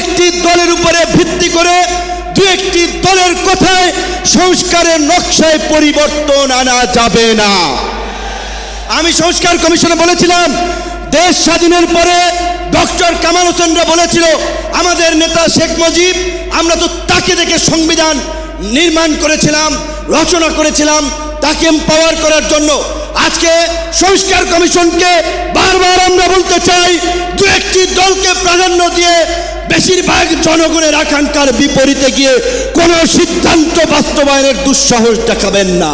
একটি দলের উপরে ভিত্তি করে দু একটি দলের কথায় সংস্কারের নকশায় পরিবর্তন আনা যাবে না। আমি সংস্কার কমিশনে বলেছিলাম, দেশ স্বাধীনের পরে ডক্টর কামাল হোসেনরা বলেছিল, আমাদের নেতা শেখ মুজিব, আমরা তো তাকে দেখে সংবিধান নির্মাণ করেছিলাম, রচনা করেছিলাম, তাকে এম্পাওয়ার করার জন্য। আজকে সংস্কার কমিশনকে বারবার আমরা বলতে চাই, দু একটি দলকে প্রাধান্য দিয়ে বেশিরভাগ জনগণের আকাঙ্ক্ষার বিপরীতে গিয়ে কোনো সিদ্ধান্ত বাস্তবায়নের দুঃসাহস দেখাবেন না।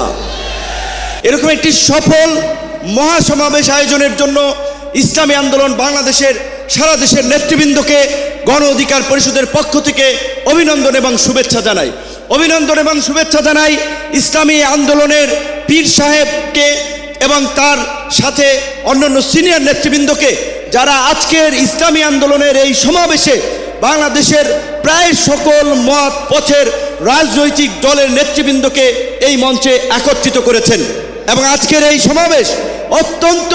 এরকম একটি সফল মহাসমাবেশ আয়োজনের জন্য ইসলামী আন্দোলন বাংলাদেশের, সারা দেশের নেতৃবৃন্দকে গণ অধিকার পরিষদের পক্ষ থেকে অভিনন্দন এবং শুভেচ্ছা জানাই। অভিনন্দন এবং শুভেচ্ছা জানাই ইসলামী আন্দোলনের পীর সাহেবকে এবং তার সাথে অন্যান্য সিনিয়র নেতৃবৃন্দকে যারা আজকের ইসলামী আন্দোলনের এই সমাবেশে বাংলাদেশের প্রায় সকল মত পথের রাজনৈতিক দলের নেতৃবৃন্দকে এই মঞ্চে একত্রিত করেছেন। এবং আজকের এই সমাবেশ অত্যন্ত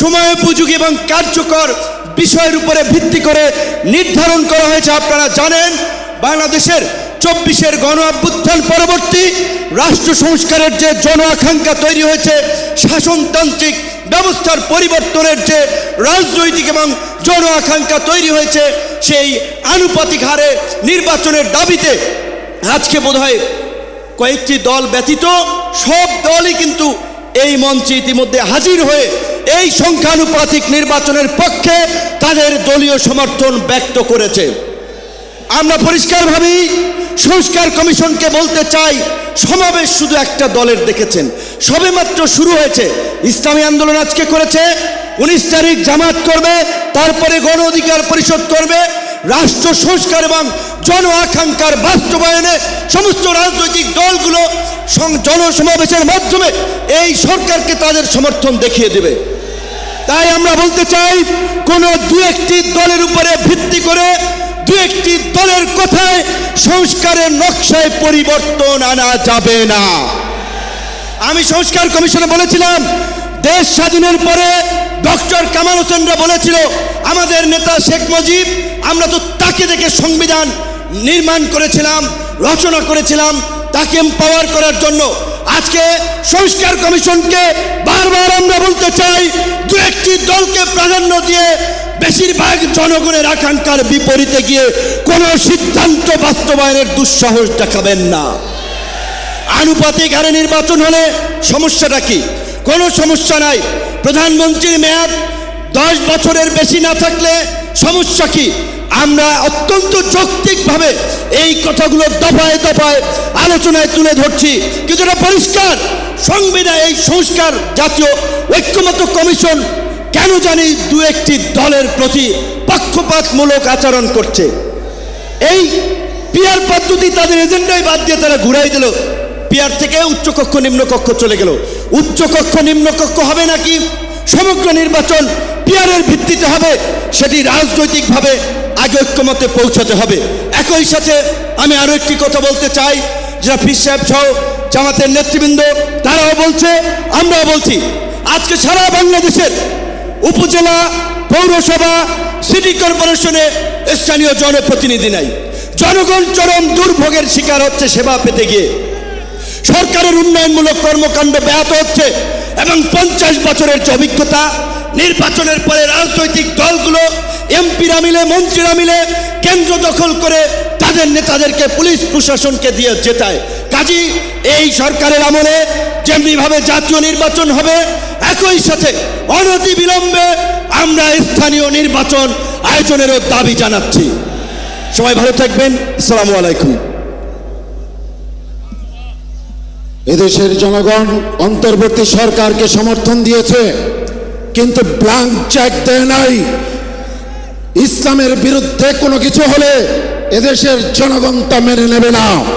সময়োপযোগী এবং কার্যকর বিষয়ের উপরে ভিত্তি করে নির্ধারণ করা হয়েছে। আপনারা জানেন, বাংলাদেশের চব্বিশের গণ অভ্যুত্থান পরবর্তী রাষ্ট্র সংস্কারের যে জন আকাঙ্ক্ষা তৈরি হয়েছে, শাসনতান্ত্রিক ব্যবস্থার পরিবর্তনের যে রাজনৈতিক এবং জন আকাঙ্ক্ষা তৈরি হয়েছে সেই আনুপাতিক হারে নির্বাচনের দাবিতে আজকে বোধহয় কয়েকটি দল ব্যতীত সব দলই কিন্তু এই মঞ্চে ইতিমধ্যে হাজির হয়ে এই সংখ্যানুপাতিক নির্বাচনের পক্ষে তাদের দলীয় সমর্থন ব্যক্ত করেছে। আমরা পরিষ্কারভাবেই সংস্কার কমিশনকে বলতে চাই, সমাবেশ শুধু একটা দলের দেখেছেন। সবেমাত্র শুরু হয়েছে। ইসলামী আন্দোলন আজকে করেছে। উনিশ তারিখ জামাত করবে, তারপরে গণ অধিকার পরিষদ করবে, রাষ্ট্র সংস্কার এবং জন আকাঙ্ক্ষার বাস্তবায়নে সমস্ত রাজনৈতিক দলগুলো জনসমাবেশের মাধ্যমে এই সরকারকে তাদের সমর্থন দেখিয়ে দেবে। তাই আমরা বলতে চাই, কোনো দু একটি দলের উপরে ভিত্তি করে দু একটি দলের কথায় সংস্কারের নকশায় পরিবর্তন আনা যাবে না। আমি সংস্কার কমিশনে বলেছিলাম, দেশ স্বাধীনের পরে ডক্টর কামাল হোসেনরা বলেছিল, আমাদের নেতা শেখ মুজিব, আমরা তো তাকে দেখে সংবিধান নির্মাণ করেছিলাম, রচনা করেছিলাম, তাকে এম্পাওয়ার করার জন্য। আজকে সংস্কার কমিশনকে বারবার আমরা বলতে চাই, দু একটি দলকে প্রাধান্য দিয়ে বেশিরভাগ জনগণের আকাঙ্ক্ষার বিপরীতে গিয়ে কোনো সিদ্ধান্ত বাস্তবায়নের দুঃসাহস দেখাবেন না। আনুপাতিক হারে নির্বাচন হলে সমস্যাটা কি? কোনো সমস্যা নাই। প্রধানমন্ত্রীর মেয়াদ দশ বছরের বেশি না থাকলে সমস্যা কি? আমরা অত্যন্ত যৌক্তিকভাবে এই কথাগুলো দফায় দফায় আলোচনায় তুলে ধরছি। এটা পরিষ্কার। সংবিধান, এই সংস্কার জাতীয় ঐক্যমত কমিশন কেন জানি দু একটি দলের প্রতি পক্ষপাতমূলক আচরণ করছে। এই পিয়ার পদ্ধতি তাদের এজেন্ডাই বাদ দিয়ে তারা ঘুরাই দিল। পিয়ার থেকে উচ্চকক্ষ, নিম্নকক্ষ চলে গেল। উচ্চকক্ষ নিম্নকক্ষ হবে নাকি? সমগ্র নির্বাচন পিয়ারের ভিত্তিতে হবে, সেটি রাজনৈতিকভাবে আগে ঐক্যমতে পৌঁছাতে হবে। একই সাথে আমি আরও একটি কথা বলতে চাই যারা ফির সাহেব সহ জামাতের নেতৃবৃন্দ, তারাও বলছে, আমরাও বলছি। আজকে সারা বাংলাদেশের উপজেলা, পৌরসভা, সিটি কর্পোরেশনে স্থানীয় জনপ্রতিনিধি নাই। জনগণ চরম দুর্ভোগের শিকার হচ্ছে সেবা পেতে গিয়ে। সরকারের উন্নয়নমূলক কর্মকাণ্ড ব্যাহত হচ্ছে এবং পঞ্চাশ বছরের যে অভিজ্ঞতা, নির্বাচনের পরে রাজনৈতিক দলগুলো এমপিরা মিলে, মন্ত্রীরা মিলে কেন্দ্র দখল করে তাদের নেতাদেরকে, পুলিশ প্রশাসনকে দিয়ে জেতায়। কাজী, এই সরকারের আমলে যেমনিভাবে জাতীয় নির্বাচন হবে, একই সাথে অনতি বিলম্বে আমরা স্থানীয় নির্বাচন আয়োজনেরও দাবি জানাচ্ছি। সবাই ভালো থাকবেন। আসসালামু আলাইকুম। এদেশের জনগণ অন্তর্বর্তী সরকারকে সমর্থন দিয়েছে, কিন্তু ব্ল্যাঙ্ক চেক দেয় নাই। ইসলামের বিরুদ্ধে কোনো কিছু হলে এদেশের জনগণ তা মেনে নেবে না।